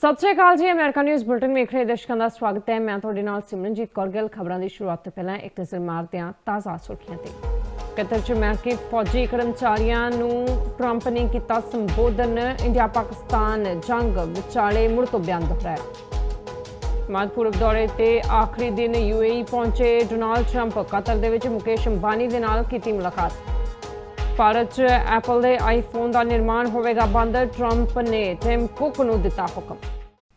ਸਤਿ ਸ਼੍ਰੀ ਅਕਾਲ ਜੀ, America news bulletin ਵੇਖ ਰਹੇ ਦਰਸ਼ਕਾਂ ਦਾ ਸਵਾਗਤ ਹੈ। ਮੈਂ ਤੁਹਾਡੇ ਨਾਲ ਸਿਮਰਨਜੀਤ ਕੌਰ, ਗਿੱਲ ਖਬਰਾਂ ਦੀ ਸ਼ੁਰੂਆਤ ਤੋਂ ਪਹਿਲਾਂ ਇੱਕ ਨਜ਼ਰ ਮਾਰਦੇ ਹਾਂ ਤਾਜ਼ਾ ਸੁਰਖੀਆਂ ਤੇ। ਕਤਰ ਚ ਅਮਰੀਕੀ ਫੌਜੀ ਕਰਮਚਾਰੀਆਂ ਨੂੰ ਟਰੰਪ ਨੇ ਕੀਤਾ ਸੰਬੋਧਨ, ਇੰਡੀਆ, ਪਾਕਿਸਤਾਨ ਜੰਗ ਵਿਚਾਲੇ ਮੁੜ ਤੋਂ ਬਿਆਨ ਦੁਹਰਾਇਆ। ਮਾਦਪੁਰਬ ਦੌਰੇ ਤੇ ਆਖਰੀ ਦਿਨ ਯੂਏਈ ਪਹੁੰਚੇ ਡੋਨਾਲਡ ਟਰੰਪ ਕਤਰ ਦੇ ਵਿੱਚ ਮੁਕੇਸ਼ ਅੰਬਾਨੀ ਦੇ ਨਾਲ ਕੀਤੀ ਮੁਲਾਕਾਤ। ਭਾਰਤ 'ਚ ਐਪਲ ਦੇ ਆਈਫੋਨ ਦਾ ਨਿਰਮਾਣ ਹੋਵੇਗਾ ਬੰਦ ਟਰੰਪ ਨੇ ਟਿਮ ਕੁਕ ਨੂੰ ਦਿੱਤਾ ਹੁਕਮ।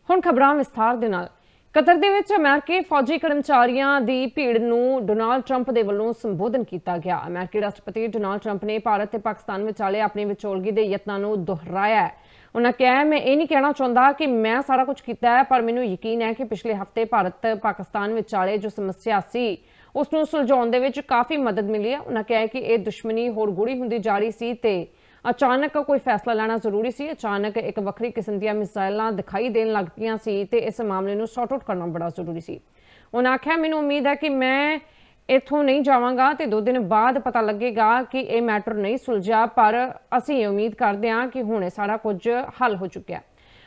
ਹੁਣ ਖਬਰਾਂ ਵਿਸਥਾਰ ਦੇ ਨਾਲ। ਕਤਰ ਦੇ ਵਿੱਚ ਅਮਰੀਕੀ ਫੌਜੀ ਕਰਮਚਾਰੀਆਂ ਦੀ ਭੀੜ ਨੂੰ ਡੋਨਾਲਡ ਟਰੰਪ ਦੇ ਵੱਲੋਂ ਸੰਬੋਧਨ ਕੀਤਾ ਗਿਆ। ਅਮਰੀਕੀ ਰਾਸ਼ਟਰਪਤੀ ਡੋਨਾਲਡ ਟਰੰਪ ਨੇ ਭਾਰਤ ਤੇ ਪਾਕਿਸਤਾਨ ਵਿਚਾਲੇ ਆਪਣੀ ਵਿਚੋਲਗੀ ਦੇ ਯਤਨਾਂ ਨੂੰ ਦੁਹਰਾਇਆ ਹੈ। ਉਹਨਾਂ ਕਿਹਾ, ਮੈਂ ਇਹ ਨਹੀਂ ਕਹਿਣਾ ਚਾਹੁੰਦਾ ਕਿ ਮੈਂ ਸਾਰਾ ਕੁਝ ਕੀਤਾ ਹੈ, ਪਰ ਮੈਨੂੰ ਯਕੀਨ ਹੈ ਕਿ ਪਿਛਲੇ ਹਫ਼ਤੇ ਭਾਰਤ ਪਾਕਿਸਤਾਨ ਵਿਚਾਲੇ ਜੋ ਸਮੱਸਿਆ ਸੀ ਉਸ ਨੂੰ ਸੁਲਝਾਉਣ ਦੇ ਵਿੱਚ ਕਾਫੀ ਮਦਦ ਮਿਲੀ ਹੈ। ਉਹਨਾਂ ਕਿਹਾ ਕਿ ਇਹ ਦੁਸ਼ਮਣੀ ਹੋਰ ਗੂੜੀ ਹੁੰਦੀ ਜਾ ਰਹੀ ਸੀ ਤੇ ਅਚਾਨਕ ਕੋਈ ਫੈਸਲਾ ਲੈਣਾ ਜ਼ਰੂਰੀ ਸੀ। ਅਚਾਨਕ ਇੱਕ ਵੱਖਰੀ ਕਿਸਮ ਦੀਆਂ ਮਿਸਾਈਲਾਂ ਦਿਖਾਈ ਦੇਣ ਲੱਗ ਪਈਆਂ ਸੀ ਤੇ ਇਸ ਮਾਮਲੇ ਨੂੰ ਸੌਟ ਆਊਟ ਕਰਨਾ ਬੜਾ ਜ਼ਰੂਰੀ ਸੀ। ਉਹਨਾਂ ਆਖਿਆ, ਮੈਨੂੰ ਉਮੀਦ ਹੈ ਕਿ ਮੈਂ ਇੱਥੋਂ ਨਹੀਂ ਜਾਵਾਂਗਾ ਤੇ ਦੋ ਦਿਨ ਬਾਅਦ ਪਤਾ ਲੱਗੇਗਾ ਕਿ ਇਹ ਮੈਟਰ ਨਹੀਂ ਸੁਲਝਿਆ, ਪਰ ਅਸੀਂ ਉਮੀਦ ਕਰਦੇ ਹਾਂ ਕਿ ਹੁਣ ਇਹ ਸਾਰਾ ਕੁਝ ਹੱਲ ਹੋ ਚੁੱਕਿਆ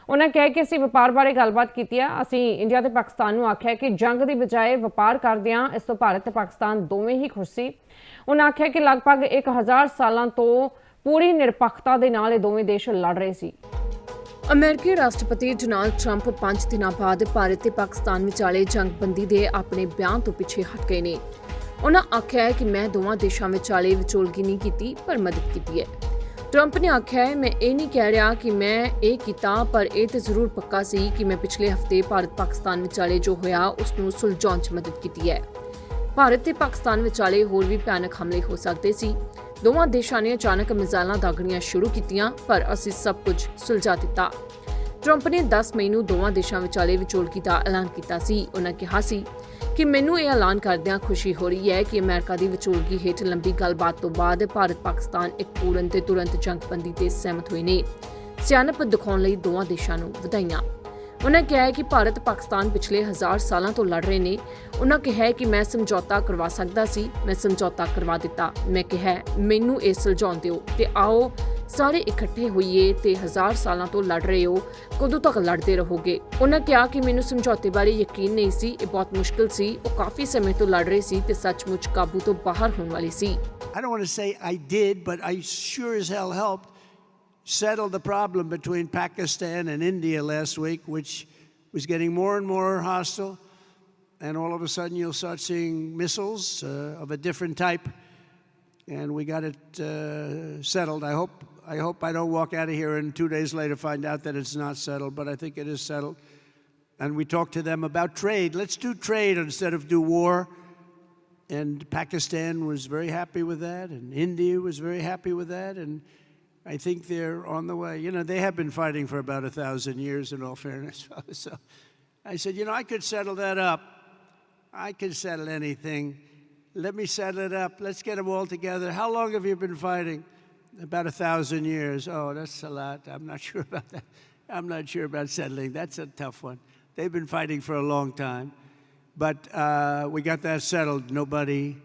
ਉਹਨਾਂ ਕਿਹਾ ਕਿ ਅਸੀਂ ਵਪਾਰ ਬਾਰੇ ਗੱਲਬਾਤ ਕੀਤੀ ਹੈ ਅਸੀਂ ਇੰਡੀਆ ਤੇ ਪਾਕਿਸਤਾਨ ਨੂੰ ਆਖਿਆ ਕਿ ਜੰਗ ਦੀ ਬਜਾਏ ਵਪਾਰ ਕਰਦੇ ਹਾਂ ਇਸ ਤੋਂ ਭਾਰਤ ਤੇ ਪਾਕਿਸਤਾਨ ਦੋਵੇਂ ਹੀ ਖੁਸ਼ ਸੀ। ਉਹਨਾਂ ਆਖਿਆ ਕਿ ਲਗਭਗ 1000 ਸਾਲਾਂ ਤੋਂ ਪੂਰੀ ਨਿਰਪੱਖਤਾ ਦੇ ਨਾਲ ਇਹ ਦੋਵੇਂ ਦੇਸ਼ ਲੜ ਰਹੇ ਸੀ। ਅਮਰੀਕੀ ਰਾਸ਼ਟਰਪਤੀ ਡੋਨਾਲਡ ਟਰੰਪ 5 ਦਿਨਾਂ ਬਾਅਦ ਭਾਰਤ ਤੇ ਪਾਕਿਸਤਾਨ ਵਿਚਾਲੇ ਜੰਗਬੰਦੀ ਦੇ ਆਪਣੇ ਬਿਆਨ ਤੋਂ ਪਿੱਛੇ ਹਟ ਗਏ ਨੇ। ਉਹਨਾਂ ਆਖਿਆ ਹੈ ਕਿ ਮੈਂ ਦੋਵਾਂ ਦੇਸ਼ਾਂ ਵਿਚਾਲੇ ਵਿਚੋਲਗੀ ਨਹੀਂ ਕੀਤੀ, ਪਰ ਮਦਦ ਕੀਤੀ ਹੈ। ਟਰੰਪ ਨੇ ਆਖਿਆ ਹੈ ਮੈਂ ਇਹ ਨਹੀਂ ਕਹਿ ਰਿਹਾ ਕਿ ਮੈਂ ਇਹ ਕੀਤਾ ਪਰ ਇਹ ਤੇ ਜ਼ਰੂਰ ਪੱਕਾ ਸੀ ਕਿ ਮੈਂ ਪਿਛਲੇ ਹਫ਼ਤੇ ਭਾਰਤ ਪਾਕਿਸਤਾਨ ਵਿਚਾਲੇ ਜੋ ਹੋਇਆ ਉਸ ਨੂੰ ਸੁਲਝਾਉਣ 'ਚ ਮਦਦ ਕੀਤੀ ਹੈ ਭਾਰਤ ਤੇ ਪਾਕਿਸਤਾਨ ਵਿਚਾਲੇ ਹੋਰ ਵੀ ਭਿਆਨਕ ਹਮਲੇ ਹੋ ਸਕਦੇ ਸੀ ਦੋਵਾਂ ਦੇਸ਼ਾਂ ਨੇ ਅਚਾਨਕ ਮਿਜ਼ਾਈਲਾਂ ਦਾਗਣੀਆਂ ਸ਼ੁਰੂ ਕੀਤੀਆਂ ਪਰ ਅਸੀਂ ਸਭ ਕੁਝ ਸੁਲਝਾ ਦਿੱਤਾ ਟਰੰਪ ਨੇ 10 ਮਈ ਨੂੰ ਦੋਵਾਂ ਦੇਸ਼ਾਂ ਵਿਚਾਲੇ ਵਿਚੋਲਗੀ ਦਾ ਐਲਾਨ ਕੀਤਾ ਸੀ। ਉਹਨਾਂ ਕਿਹਾ ਸੀ ਕਿ ਮੈਨੂੰ ਇਹ ਐਲਾਨ ਕਰਦਿਆਂ ਖੁਸ਼ੀ ਹੋ ਰਹੀ ਹੈ ਕਿ ਅਮਰੀਕਾ ਦੀ ਵਿਚੋਲਗੀ ਹੇਠ ਲੰਬੀ ਗੱਲਬਾਤ ਤੋਂ ਬਾਅਦ ਭਾਰਤ, ਪਾਕਿਸਤਾਨ ਇੱਕ ਪੂਰਨ ਤੇ ਤੁਰੰਤ ਜੰਗਬੰਦੀ ਤੇ ਸਹਿਮਤ ਹੋਏ ਨੇ। ਸਿਆਣਪ ਦਿਖਾਉਣ ਲਈ ਦੋਵਾਂ ਦੇਸ਼ਾਂ ਨੂੰ ਵਧਾਈਆਂ। ਉਹਨਾਂ ਕਿਹਾ ਹੈ ਕਿ ਭਾਰਤ, ਪਾਕਿਸਤਾਨ ਪਿਛਲੇ ਹਜ਼ਾਰ ਸਾਲਾਂ ਤੋਂ ਲੜ ਰਹੇ ਨੇ। ਉਹਨਾਂ ਕਿਹਾ ਕਿ ਮੈਂ ਸਮਝੌਤਾ ਕਰਵਾ ਸਕਦਾ ਸੀ, ਮੈਂ ਸਮਝੌਤਾ ਕਰਵਾ ਦਿੱਤਾ। ਮੈਂ ਕਿਹਾ, ਮੈਨੂੰ ਇਹ ਸੁਲਝਾਉਣ ਦਿਓ ਤੇ ਆਓ ਸਾਰੇ ਇਕੱਠੇ ਹੋਈਏ ਤੇ ਹਜ਼ਾਰ ਸਾਲਾਂ ਤੋਂ ਲੜ ਰਹੇ ਹੋ ਕਦੋਂ ਤੱਕ ਲੜਦੇ ਰਹੋਗੇ ਉਹਨਾਂ ਕਿਹਾ ਕਿ ਮੈਨੂੰ ਸਮਝੌਤੇ ਬਾਰੇ ਯਕੀਨ ਨਹੀਂ ਸੀ ਇਹ ਬਹੁਤ ਮੁਸ਼ਕਲ ਸੀ ਉਹ ਕਾਫੀ ਸਮੇਂ ਤੋਂ ਲੜ ਰਹੇ ਸੀ ਤੇ ਸੱਚਮੁੱਚ ਕਾਬੂ ਤੋਂ ਬਾਹਰ ਹੋਣ ਵਾਲੀ ਸੀ I don't want to say I did, but I sure as hell helped settle the problem between Pakistan and India last week, which was getting more and more hostile. And all of a sudden, you'll start seeing missiles uh, of a different type. And we got it uh, settled. I hope, I hope I don't walk out of here and two days later find out that it's not settled, but I think it is settled. And we talked to them about trade. Let's do trade instead of do war. And Pakistan was very happy with that, and India was very happy with that, and I think they're on the way. You know, they have been fighting for about a thousand years, in all fairness. So I said, you know, I could settle that up. I could settle anything. Let me settle it up. Let's get them all together. How long have you been fighting? About a thousand years. Oh, that's a lot. I'm not sure about that. I'm not sure about settling. That's a tough one. They've been fighting for a long time. But uh, we got that settled. Nobody,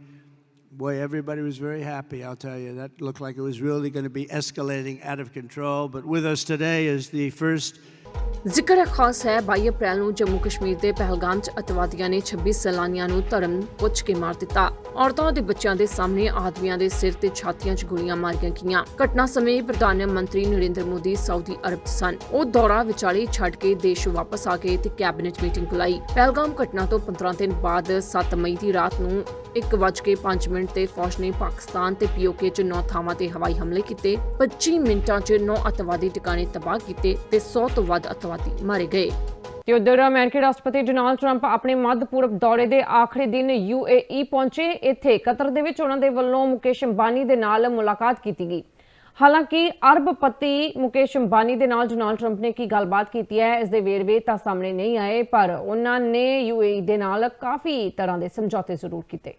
boy, everybody was very happy, I'll tell you. That looked like it was really going to be escalating out of control. But with us today is the first ਜ਼ਿਕਰ ਖਾਸ ਹੈ 22 ਅਪ੍ਰੈਲ ਨੂੰ ਜੰਮੂ ਕਸ਼ਮੀਰ ਦੇ ਪਹਿਲਗਾਮ 'ਚ ਅਤਵਾਦੀਆਂ ਨੇ 26 ਸੈਲਾਨੀਆਂ ਨੂੰ ਧਰਮ ਪੁੱਛ ਕੇ ਮਾਰ ਦਿੱਤਾ। ਔਰਤਾਂ ਅਤੇ ਬੱਚਿਆਂ ਦੇ ਸਾਹਮਣੇ ਆਦਮੀਆਂ ਦੇ ਸਿਰ ਤੇ ਛਾਤੀਆਂ 'ਚ ਗੋਲੀਆਂ ਮਾਰੀਆਂ ਗਈਆਂ। ਘਟਨਾ ਸਮੇਂ ਪ੍ਰਧਾਨ ਮੰਤਰੀ ਨਰਿੰਦਰ ਮੋਦੀ ਸਾਊਦੀ ਅਰਬ 'ਚ ਸਨ। ਉਹ ਦੌਰਾ ਵਿਚਾਲੇ ਛੱਡ ਕੇ ਦੇਸ਼ ਵਾਪਸ ਆ ਗਏ ਤੇ ਕੈਬਨਿਟ ਮੀਟਿੰਗ ਬੁਲਾਈ। ਪਹਿਲਗਾਮ ਘਟਨਾ ਤੋਂ 15 ਦਿਨ ਬਾਅਦ 7 ਮਈ ਦੀ ਰਾਤ ਨੂੰ 1:05 ਮਿੰਟ ਤੇ ਫੌਜ ਨੇ ਪਾਕਿਸਤਾਨ ਤੇ ਪੀਓਕੇ 'ਚ 9 ਥਾਵਾਂ ਤੇ ਹਵਾਈ ਹਮਲੇ ਕੀਤੇ। 25 ਮਿੰਟਾਂ 'ਚ 9 ਅਤਵਾਦੀ ਟਿਕਾਣੇ ਤਬਾਹ ਕੀਤੇ ਤੇ 100 ਤੋਂ ਵੱਧ ਅਤਵਾਦੀ ਮਾਰੇ ਗਏ। ਤੇ ਉਧਰ ਅਮਰੀਕੀ ਰਾਸ਼ਟਰਪਤੀ ਡੋਨਾਲਡ ਟਰੰਪ ਆਪਣੇ ਮੱਧ ਪੂਰਬ ਦੌਰੇ ਦੇ ਆਖਰੀ ਦਿਨ ਯੂਏਈ ਪਹੁੰਚੇ। ਇੱਥੇ ਕਤਰ ਦੇ ਵਿੱਚ ਉਹਨਾਂ ਦੇ ਵੱਲੋਂ ਮੁਕੇਸ਼ ਅੰਬਾਨੀ ਦੇ ਨਾਲ ਮੁਲਾਕਾਤ ਕੀਤੀ ਗਈ। ਹਾਲਾਂਕਿ ਅਰਬਪਤੀ ਮੁਕੇਸ਼ ਅੰਬਾਨੀ ਦੇ ਨਾਲ ਡੋਨਾਲਡ ਟਰੰਪ ਨੇ ਕੀ ਗੱਲਬਾਤ ਕੀਤੀ ਹੈ, ਇਸ ਦੇ ਵੇਰਵੇ ਤਾਂ ਸਾਹਮਣੇ ਨਹੀਂ ਆਏ, ਪਰ ਉਹਨਾਂ ਨੇ ਯੂਏਈ ਦੇ ਨਾਲ ਕਾਫੀ ਤਰ੍ਹਾਂ ਦੇ ਸਮਝੌਤੇ ਜ਼ਰੂਰ ਕੀਤੇ।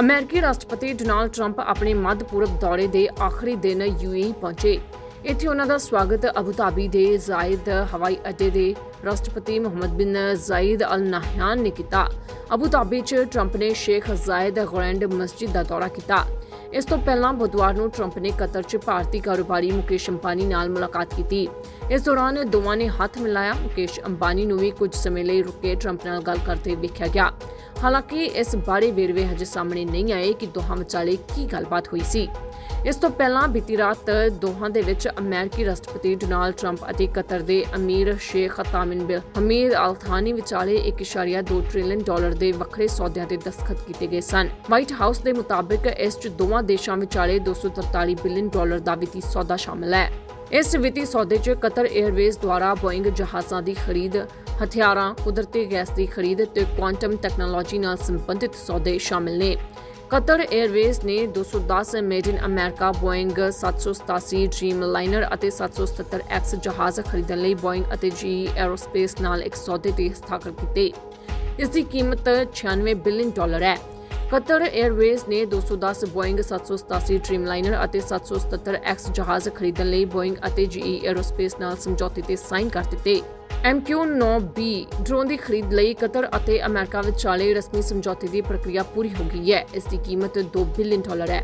ਅਮਰੀਕੀ ਰਾਸ਼ਟਰਪਤੀ ਡੋਨਾਲਡ ਟਰੰਪ ਆਪਣੇ ਮੱਧ ਪੂਰਬ ਦੌਰੇ ਦੇ ਆਖਰੀ ਦਿਨ ਯੂਏਈ ਪਹੁੰਚੇ। ਇੱਥੇ ਉਹਨਾਂ ਦਾ ਸਵਾਗਤ ਅਬੂ ਧਾਬੀ ਦੇ ਜ਼ਾਇਦ ਹਵਾਈ ਅੱਡੇ ਦੇ ਰਾਸ਼ਟਰਪਤੀ ਮੁਹੰਮਦ ਬਿਨ ਜ਼ਾਇਦ ਅਲ ਨਹਯਾਨ ਨੇ ਕੀਤਾ। ਅਬੂ ਧਾਬੀ 'ਚ ਟਰੰਪ ਨੇ ਸ਼ੇਖ ਜ਼ਾਇਦ ਗ੍ਰੈਂਡ ਮਸਜਿਦ ਦਾ ਦੌਰਾ ਕੀਤਾ। ਇਸ ਤੋਂ ਪਹਿਲਾਂ ਬੁੱਧਵਾਰ ਨੂੰ ਟਰੰਪ ਨੇ ਕਤਰ 'ਚ ਭਾਰਤੀ ਕਾਰੋਬਾਰੀ ਮੁਕੇਸ਼ ਅੰਬਾਨੀ ਨਾਲ ਮੁਲਾਕਾਤ ਕੀਤੀ। ਇਸ ਦੌਰਾਨ ਦੋਵਾਂ ਨੇ ਹੱਥ ਮਿਲਾਇਆ। ਮੁਕੇਸ਼ ਅੰਬਾਨੀ ਨੂੰ ਵੀ ਕੁਝ ਸਮੇਂ ਲਈ ਰੁਕ ਕੇ ਟਰੰਪ ਨਾਲ ਗੱਲ ਕਰਦੇ ਵੇਖਿਆ ਗਿਆ। ਹਾਲਾਂਕਿ ਇਸ ਬਾਰੇ ਵੇਰਵੇ ਹਜੇ ਸਾਹਮਣੇ ਨਹੀਂ ਆਏ ਕਿ ਦੋਹਾਂ ਵਿਚਾਲੇ ਕੀ ਗੱਲਬਾਤ ਹੋਈ ਸੀ। ਇਸ ਤੋਂ ਪਹਿਲਾਂ ਬੀਤੀ ਰਾਤ ਦੋਹਾਂ ਦੇ ਵਿੱਚ ਅਮਰੀਕੀ ਰਾਸ਼ਟਰਪਤੀ ਡੋਨਾਲਡ ਟਰੰਪ ਅਤੇ ਕਤਰ ਦੇ ਅਮੀਰ ਸ਼ੇਖ ਤਾਮਿਨ ਬਿਨ ਹਮੀਦ ਅਲ ਥਾਨੀ ਵਿਚਾਲੇ 1.2 ਟ੍ਰਿਲੀਅਨ ਡਾਲਰ ਦੇ ਵੱਖਰੇ ਸੌਦਿਆਂ ਤੇ ਦਸਤਖਤ ਕੀਤੇ ਗਏ ਸਨ। ਵਾਈਟ ਹਾਊਸ ਦੇ ਮੁਤਾਬਕ ਇਸ 'ਚ ਦੋਵਾਂ ਦੇਸ਼ਾਂ ਵਿਚਾਲੇ 243 ਬਿਲੀਅਨ ਡਾਲਰ ਦਾ ਵਿੱਤੀ ਸੌਦਾ ਸ਼ਾਮਲ ਹੈ। ਇਸ ਵਿੱਤੀ ਸੌਦੇ 'ਚ ਕਤਰ 에ਅਰਵੇਜ਼ ਦੁਆਰਾ ਬੋਇੰਗ ਜਹਾਜ਼ਾਂ ਦੀ ਖਰੀਦ, ਹਥਿਆਰਾਂ, ਕੁਦਰਤੀ ਗੈਸ ਦੀ ਖਰੀਦ ਤੇ ਕੁਆਂਟਮ ਟੈਕਨੋਲੋਜੀ ਨਾਲ ਸੰਬੰਧਿਤ ਸੌਦੇ ਸ਼ਾਮਲ ਨੇ। ਕਤਰ 에ਅਰਵੇਜ਼ ਨੇ 210 made in America Boeing 787 Dreamliner ਅਤੇ 777X ਜਹਾਜ਼ ਖਰੀਦਣ ਲਈ ਬੋਇੰਗ ਅਤੇ GE ਐਰੋਸਪੇਸ ਨਾਲ ਇੱਕ ਸੌਦੇ ਤੇ ਹਸਤਾਖਰ ਕੀਤੇ। ਇਸ ਦੀ ਕੀਮਤ 96 ਬਿਲੀਅਨ ਡਾਲਰ ਹੈ। ਕਤਰ 에ਅਰਵੇਜ਼ ਨੇ 210 ਬੋਇੰਗ 787 ਡ੍ਰੀਮ ਲਾਈਨਰ ਅਤੇ 777X ਜਹਾਜ਼ ਖਰੀਦਣ ਲਈ ਬੋਇੰਗ ਅਤੇ GE ਐਰੋਸਪੇਸ ਨਾਲ ਸਮਝੌਤੇ ਤੇ ਸਾਈਨ ਕਰ ਦਿੱਤੇ। MQ-9B ਡਰੋਨ ਦੀ ਖਰੀਦ ਲਈ ਕਤਰ ਅਤੇ ਅਮਰੀਕਾ ਵਿਚਾਲੇ ਰਸਮੀ ਸਮਝੌਤੇ ਦੀ ਪ੍ਰਕਿਰਿਆ ਪੂਰੀ ਹੋ ਗਈ ਹੈ। ਇਸ ਦੀ ਕੀਮਤ 2 ਬਿਲੀਅਨ ਡਾਲਰ ਹੈ।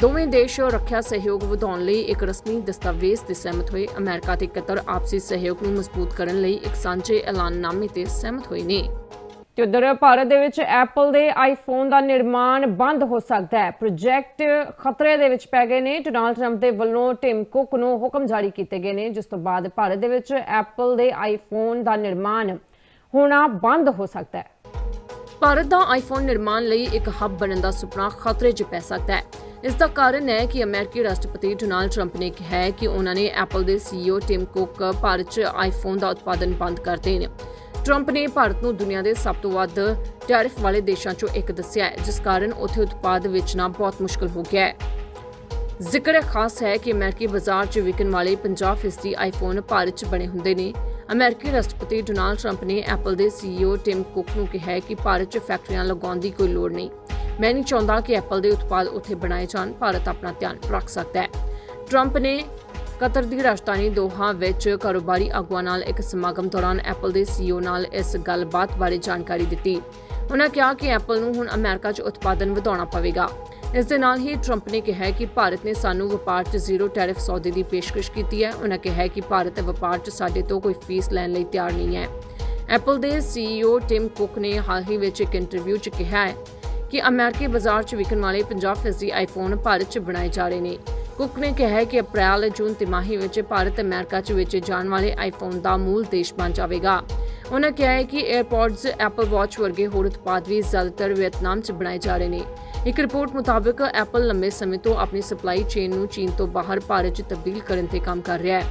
ਦੋਵੇਂ ਦੇਸ਼ ਰੱਖਿਆ ਸਹਿਯੋਗ ਵਧਾਉਣ ਲਈ ਇੱਕ ਰਸਮੀ ਦਸਤਾਵੇਜ਼ ਤੇ ਸਹਿਮਤ ਹੋਏ। ਅਮਰੀਕਾ ਤੇ ਕਤਰ ਆਪਸੀ ਸਹਿਯੋਗ ਨੂੰ ਮਜ਼ਬੂਤ ਕਰਨ ਲਈ ਇੱਕ ਸਾਂਝੇ ਐਲਾਨਨਾਮੇ ਤੇ ਸਹਿਮਤ ਹੋਏ ਨੇ। ਤੇ ਉਧਰ ਭਾਰਤ ਦੇ ਵਿੱਚ ਐਪਲ ਦੇ ਆਈਫੋਨ ਦਾ ਨਿਰਮਾਣ ਬੰਦ ਹੋ ਸਕਦਾ ਹੈ। ਪ੍ਰੋਜੈਕਟ ਖਤਰੇ ਦੇ ਵਿੱਚ ਪੈ ਗਏ ਨੇ। ਡੋਨਾਲਡ ਟਰੰਪ ਦੇ ਵੱਲੋਂ ਟਿਮ ਕੁੱਕ ਨੂੰ ਹੁਕਮ ਜਾਰੀ ਕੀਤੇ ਗਏ ਨੇ, ਜਿਸ ਤੋਂ ਬਾਅਦ ਭਾਰਤ ਦੇ ਵਿੱਚ ਐਪਲ ਦੇ ਆਈਫੋਨ ਦਾ ਨਿਰਮਾਣ ਹੋਣਾ ਬੰਦ ਹੋ ਸਕਦਾ ਹੈ। ਭਾਰਤ ਦਾ ਆਈਫੋਨ ਨਿਰਮਾਣ ਲਈ ਇੱਕ ਹੱਬ ਬਣਨ ਦਾ ਸੁਪਨਾ ਖਤਰੇ 'ਚ ਪੈ ਸਕਦਾ ਹੈ। ਇਸ ਦਾ ਕਾਰਨ ਹੈ ਕਿ ਅਮਰੀਕੀ ਰਾਸ਼ਟਰਪਤੀ ਡੋਨਾਲਡ ਟਰੰਪ ਨੇ ਕਿਹਾ ਹੈ ਕਿ ਉਹਨਾਂ ਨੇ ਐਪਲ ਦੇ ਸੀਈਓ ਟਿਮ ਕੁੱਕ ਭਾਰਤ 'ਚ ਆਈਫੋਨ ਦਾ ਉਤਪਾਦਨ ਬੰਦ ਕਰ ਦੇਣ। ਟਰੰਪ ਨੇ ਭਾਰਤ ਨੂੰ ਦੁਨੀਆ ਦੇ ਸਭ ਤੋਂ ਵੱਧ ਟੈਰਿਫ ਵਾਲੇ ਦੇਸ਼ਾਂ 'ਚੋਂ ਇੱਕ ਦੱਸਿਆ ਹੈ, ਜਿਸ ਕਾਰਨ ਉੱਥੇ ਉਤਪਾਦ ਵੇਚਣਾ ਬਹੁਤ ਮੁਸ਼ਕਲ ਹੋ ਗਿਆ ਹੈ। ਜ਼ਿਕਰ ਖਾਸ ਹੈ ਕਿ ਅਮਰੀਕੀ ਬਾਜ਼ਾਰ 'ਚ ਵਿਕਣ ਵਾਲੇ 50% ਆਈਫੋਨ ਭਾਰਤ 'ਚ ਬਣੇ ਹੁੰਦੇ ਨੇ। ਅਮਰੀਕੀ ਰਾਸ਼ਟਰਪਤੀ ਡੋਨਾਲਡ ਟਰੰਪ ਨੇ ਐਪਲ ਦੇ ਸੀਈਓ ਟਿਮ ਕੁੱਕ ਨੂੰ ਕਿਹਾ ਹੈ ਕਿ ਭਾਰਤ 'ਚ ਫੈਕਟਰੀਆਂ ਲਗਾਉਣ ਦੀ ਕੋਈ ਲੋੜ ਨਹੀਂ। ਮੈਂ ਨਹੀਂ ਚਾਹੁੰਦਾ ਕਿ ਐਪਲ ਦੇ ਉਤਪਾਦ ਉੱਥੇ ਬਣਾਏ ਜਾਣ, ਭਾਰਤ ਆਪਣਾ ਧਿਆਨ ਰੱਖ ਸਕਦਾ ਹੈ। ਟਰੰਪ ਨੇ ਕਤਰ ਦੀ ਰਾਜਧਾਨੀ ਦੋਹਾ ਵਿੱਚ ਕਾਰੋਬਾਰੀ ਆਗੂਆਂ ਨਾਲ ਇੱਕ ਸਮਾਗਮ ਦੌਰਾਨ ਐਪਲ ਦੇ ਸੀਈਓ ਨਾਲ ਇਸ ਗੱਲਬਾਤ ਬਾਰੇ ਜਾਣਕਾਰੀ ਦਿੱਤੀ। ਉਹਨਾਂ ਕਿਹਾ ਕਿ ਐਪਲ ਨੂੰ ਹੁਣ ਅਮਰੀਕਾ 'ਚ ਉਤਪਾਦਨ ਵਧਾਉਣਾ ਪਵੇਗਾ। ਇਸ ਦੇ ਨਾਲ ਹੀ ਟਰੰਪ ਨੇ ਕਿਹਾ ਕਿ ਭਾਰਤ ਨੇ ਸਾਨੂੰ ਵਪਾਰ 'ਚ ਜ਼ੀਰੋ ਟੈਰਿਫ ਸੌਦੇ ਦੀ ਪੇਸ਼ਕਸ਼ ਕੀਤੀ ਹੈ। ਉਹਨਾਂ ਕਿਹਾ ਕਿ ਭਾਰਤ ਵਪਾਰ 'ਚ ਸਾਡੇ ਤੋਂ ਕੋਈ ਫੀਸ ਲੈਣ ਲਈ ਤਿਆਰ ਨਹੀਂ ਹੈ। ਐਪਲ ਦੇ ਸੀਈਓ ਟਿਮ ਕੁੱਕ ਨੇ ਹਾਲ ਹੀ ਵਿੱਚ ਇੱਕ ਇੰਟਰਵਿਊ 'ਚ ਕਿਹਾ ਹੈ ਕਿ ਅਮਰੀਕੀ ਬਾਜ਼ਾਰ 'ਚ ਵਿਕਣ ਵਾਲੇ 50% ਆਈਫੋਨ ਭਾਰਤ 'ਚ ਬਣਾਏ ਜਾ ਰਹੇ ਨੇ। ਕੁੱਕ ਨੇ ਕਿਹਾ ਹੈ ਕਿ ਅਪ੍ਰੈਲ ਜੂਨ ਤਿਮਾਹੀ ਵਿੱਚ ਭਾਰਤ ਅਮਰੀਕਾ 'ਚ ਵੇਚੇ ਜਾਣ ਵਾਲੇ ਆਈਫੋਨ ਦਾ ਮੂਲ ਦੇਸ਼ ਬਣ ਜਾਵੇਗਾ। ਉਹਨਾਂ ਕਿਹਾ ਹੈ ਕਿ 에ਅਰਪੋਡਸ ਐਪਲ ਵਾਚ ਵਰਗੇ ਹੋਰ ਉਤਪਾਦ ਵੀ ਜ਼ਿਆਦਾਤਰ ਵੀਅਤਨਾਮ 'ਚ ਬਣਾਏ ਜਾ ਰਹੇ ਨੇ। ਇੱਕ ਰਿਪੋਰਟ ਮੁਤਾਬਕ ਐਪਲ ਲੰਬੇ ਸਮੇਂ ਤੋਂ ਆਪਣੀ ਸਪਲਾਈ ਚੇਨ ਨੂੰ ਚੀਨ ਤੋਂ ਬਾਹਰ ਭਾਰਤ 'ਚ ਤਬਦੀਲ ਕਰਨ ਤੇ ਕੰਮ ਕਰ ਰਿਹਾ ਹੈ।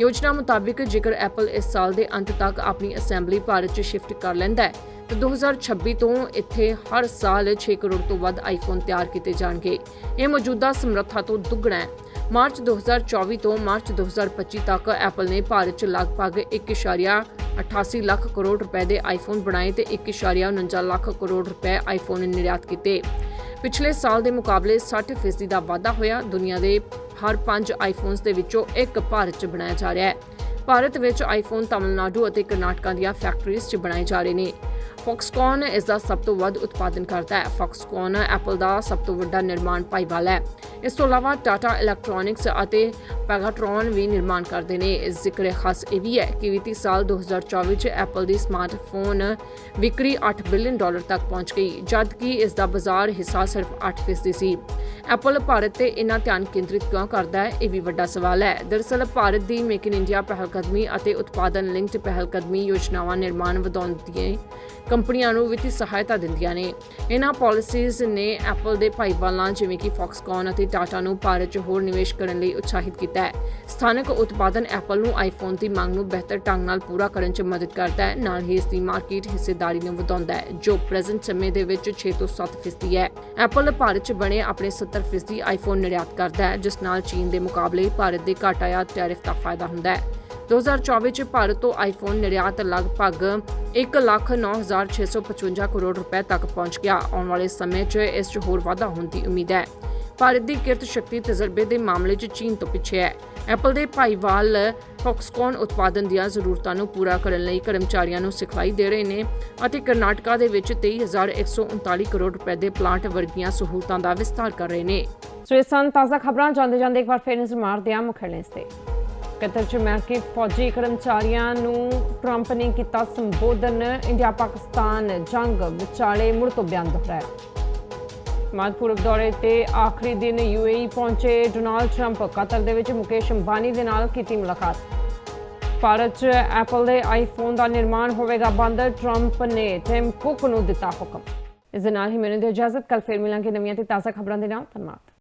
ਯੋਜਨਾ ਮੁਤਾਬਕ ਜੇਕਰ ਐਪਲ ਇਸ ਸਾਲ ਦੇ ਅੰਤ ਤੱਕ ਆਪਣੀ ਅਸੈਂਬਲੀ ਭਾਰਤ 'ਚ ਸ਼ਿਫਟ ਕਰ ਲੈਂਦਾ ਹੈ, ਤਾਂ 2026 ਤੋਂ ਇੱਥੇ ਹਰ ਸਾਲ 6 ਕਰੋੜ ਤੋਂ ਵੱਧ ਆਈਫੋਨ ਤਿਆਰ ਕੀਤੇ ਜਾਣਗੇ। ਇਹ ਮੌਜੂਦਾ ਸਮਰੱਥਾ ਤੋਂ ਦੁੱਗਣਾ ਹੈ। ਮਾਰਚ 2024 ਤੋਂ ਮਾਰਚ 2025 ਤੱਕ ਐਪਲ ਨੇ ਭਾਰਤ 'ਚ ਲਗਭਗ 1.88 ਲੱਖ ਕਰੋੜ ਰੁਪਏ ਦੇ ਆਈਫੋਨ ਬਣਾਏ ਤੇ 1.49 ਲੱਖ ਕਰੋੜ ਰੁਪਏ ਆਈਫੋਨ ਨਿਰਯਾਤ ਕੀਤੇ। ਪਿਛਲੇ ਸਾਲ ਦੇ ਮੁਕਾਬਲੇ 60% ਦਾ ਵਾਧਾ ਹੋਇਆ। ਦੁਨੀਆ ਦੇ ਹਰ 5 ਆਈਫੋਨਸ ਦੇ ਵਿੱਚੋਂ ਇੱਕ ਭਾਰਤ 'ਚ ਬਣਾਇਆ ਜਾ ਰਿਹਾ ਹੈ। ਭਾਰਤ ਵਿੱਚ ਆਈਫੋਨ ਤਾਮਿਲਨਾਡੂ ਅਤੇ ਕਰਨਾਟਕਾ ਦੀਆਂ ਫੈਕਟਰੀਜ਼ 'ਚ ਬਣਾਏ ਜਾ ਰਹੇ ਨੇ। ਫੌਕਸਕੌਨ ਇਸ ਦਾ ਸਭ ਤੋਂ ਵੱਧ ਉਤਪਾਦਨ ਕਰਦਾ ਹੈ। ਫੌਕਸਕੌਨ ਐਪਲ ਦਾ ਸਭ ਤੋਂ ਵੱਡਾ ਨਿਰਮਾਣ ਭਾਈਵਾਲ ਹੈ। ਇਸ ਤੋਂ ਇਲਾਵਾ ਟਾਟਾ ਇਲੈਕਟ੍ਰੋਨਿਕਸ ਅਤੇ ਪੈਗਾਟ੍ਰੋਨ ਵੀ ਨਿਰਮਾਣ ਕਰਦੇ ਨੇ। ਇਸ ਜ਼ਿਕਰ ਖਾਸ ਇਹ ਵੀ ਹੈ ਕਿ ਵਿੱਤੀ ਸਾਲ 2024 ਚ ਐਪਲ ਦੀ ਸਮਾਰਟਫੋਨ ਵਿਕਰੀ 8 ਬਿਲੀਅਨ ਡਾਲਰ ਤੱਕ ਪਹੁੰਚ ਗਈ, ਜਦਕਿ ਇਸ ਦਾ ਬਾਜ਼ਾਰ ਹਿੱਸਾ ਸਿਰਫ 8% ਸੀ। ਐਪਲ ਭਾਰਤ ਤੇ ਇੰਨਾ ਧਿਆਨ ਕੇਂਦਰਿਤ ਕਿਉਂ ਕਰਦਾ ਹੈ, ਇਹ ਵੀ ਵੱਡਾ ਸਵਾਲ ਹੈ। ਦਰਅਸਲ, ਭਾਰਤ ਦੀ ਮੇਕ ਇਨ ਇੰਡੀਆ ਪਹਿਲਕਦਮੀ ਅਤੇ ਉਤਪਾਦਨ ਲਿੰਕਡ ਪਹਿਲਕਦਮੀ ਯੋਜਨਾਵਾਂ ਨਿਰਮਾਣ ਵਧਾਉਣ ਦੀਆਂ ਕੰਪਨੀਆਂ ਨੂੰ ਵਿੱਤੀ ਸਹਾਇਤਾ ਦਿੰਦੀਆਂ ਨੇ। ਇਹਨਾਂ ਪਾਲਿਸੀਜ਼ ਨੇ ਐਪਲ ਦੇ ਭਾਈਵਾਲਾਂ ਜਿਵੇਂ ਕਿ ਫੌਕਸਕੌਨ ਅਤੇ ਟਾਟਾ ਨੂੰ ਭਾਰਤ 'ਚ ਹੋਰ ਨਿਵੇਸ਼ ਕਰਨ ਲਈ ਉਤਸ਼ਾਹਿਤ ਕੀਤਾ ਹੈ। ਸਥਾਨਕ ਉਤਪਾਦਨ ਐਪਲ ਨੂੰ ਆਈਫੋਨ ਦੀ ਮੰਗ ਨੂੰ ਬਿਹਤਰ ਢੰਗ ਨਾਲ ਪੂਰਾ ਕਰਨ 'ਚ ਮਦਦ ਕਰਦਾ ਹੈ। ਨਾਲ ਹੀ ਇਸ ਦੀ ਮਾਰਕੀਟ ਹਿੱਸੇਦਾਰੀ ਨੂੰ ਵਧਾਉਂਦਾ ਹੈ, ਜੋ ਪ੍ਰੈਜ਼ੈਂਟ ਸਮੇਂ ਦੇ ਵਿੱਚ 6 ਤੋਂ 7% ਹੈ। ਐਪਲ ਭਾਰਤ 'ਚ ਬਣੇ ਆਪਣੇ 70% ਆਈਫੋਨ ਨਿਰਯਾਤ ਕਰਦਾ ਹੈ, ਜਿਸ ਨਾਲ ਚੀਨ ਦੇ ਮੁਕਾਬਲੇ ਭਾਰਤ ਦੇ ਘੱਟ ਟੈਰਿਫ ਦਾ ਫਾਇਦਾ ਹੁੰਦਾ ਹੈ। 2024 ਚ ਭਾਰਤ ਤੋਂ ਆਈਫੋਨ ਨਿਰਯਾਤ ਲਗਭਗ 1,09,655 ਕਰੋੜ ਰੁਪਏ ਤੱਕ ਪਹੁੰਚ ਗਿਆ। ਆਉਣ ਵਾਲੇ ਸਮੇਂ 'ਚ ਇਸ 'ਚ ਹੋਰ ਵਾਧਾ ਹੋਣ ਦੀ ਉਮੀਦ ਹੈ। ਭਾਰਤ ਦੀ ਕਿਰਤ ਸ਼ਕਤੀ ਤਜਰਬੇ ਦੇ ਮਾਮਲੇ 'ਚ ਚੀਨ ਤੋਂ ਪਿੱਛੇ ਹੈ। ਐਪਲ ਦੇ ਭਾਈਵਾਲ ਫੌਕਸਕੌਨ ਉਤਪਾਦਨ ਦੀਆਂ ਜ਼ਰੂਰਤਾਂ ਨੂੰ ਪੂਰਾ ਕਰਨ ਲਈ ਕਰਮਚਾਰੀਆਂ ਨੂੰ ਸਿਖਲਾਈ ਦੇ ਰਹੇ ਨੇ ਅਤੇ ਕਰਨਾਟਕਾ ਦੇ ਵਿੱਚ 23139 ਕਰੋੜ ਰੁਪਏ ਦੇ ਪਲਾਂਟ ਵਰਗੀਆਂ ਸਹੂਲਤਾਂ ਦਾ ਵਿਸਤਾਰ ਕਰ ਰਹੇ ਨੇ। ਸੋ ਇਹ ਸਨ ਖਬਰਾਂ ਜਾਂਦੇ ਜਾਂਦੇ ਇੱਕ ਵਾਰ ਫੇਰ ਨਜ਼ਰ ਮਾਰਦੇ ਹਾਂ ਮੁੱਖ headlines ਤੇ। ਕਤਰ ਚ ਅਮਰੀਕੀ ਫੌਜੀ ਕਰਮਚਾਰੀਆਂ ਨੂੰ ਟਰੰਪ ਨੇ ਕੀਤਾ ਸੰਬੋਧਨ, ਇੰਡੀਆ ਪਾਕਿਸਤਾਨ ਜੰਗ ਵਿਚਾਲੇ ਮੁੜ ਤੋਂ ਬਿਆਨ ਦੁਹਰਾਇਆ। ਮਾਦਪੁਰਬ ਦੌਰੇ ਤੇ ਆਖਰੀ ਦਿਨ ਯੂਏਈ ਪਹੁੰਚੇ, ਡੋਨਾਲਡ ਟਰੰਪ ਕਤਰ ਦੇ ਵਿੱਚ ਮੁਕੇਸ਼ ਅੰਬਾਨੀ ਦੇ ਨਾਲ ਕੀਤੀ ਮੁਲਾਕਾਤ। ਭਾਰਤ 'ਚ ਐਪਲ ਦੇ ਆਈਫੋਨ ਦਾ ਨਿਰਮਾਣ ਹੋਵੇਗਾ ਬੰਦ, ਟਰੰਪ ਨੇ ਟਿਮ ਕੁੱਕ ਨੂੰ ਦਿੱਤਾ ਹੁਕਮ। ਇਸ ਦੇ ਨਾਲ ਹੀ ਮੈਨੂੰ ਦੇ ਇਜਾਜ਼ਤ ਕੱਲ ਫੇਰ ਮਿਲਾਂਗੇ ਨਵੀਆਂ ਤੇ ਤਾਜ਼ਾ ਖਬਰਾਂ ਦੇ ਨਾਲ। ਧੰਨਵਾਦ।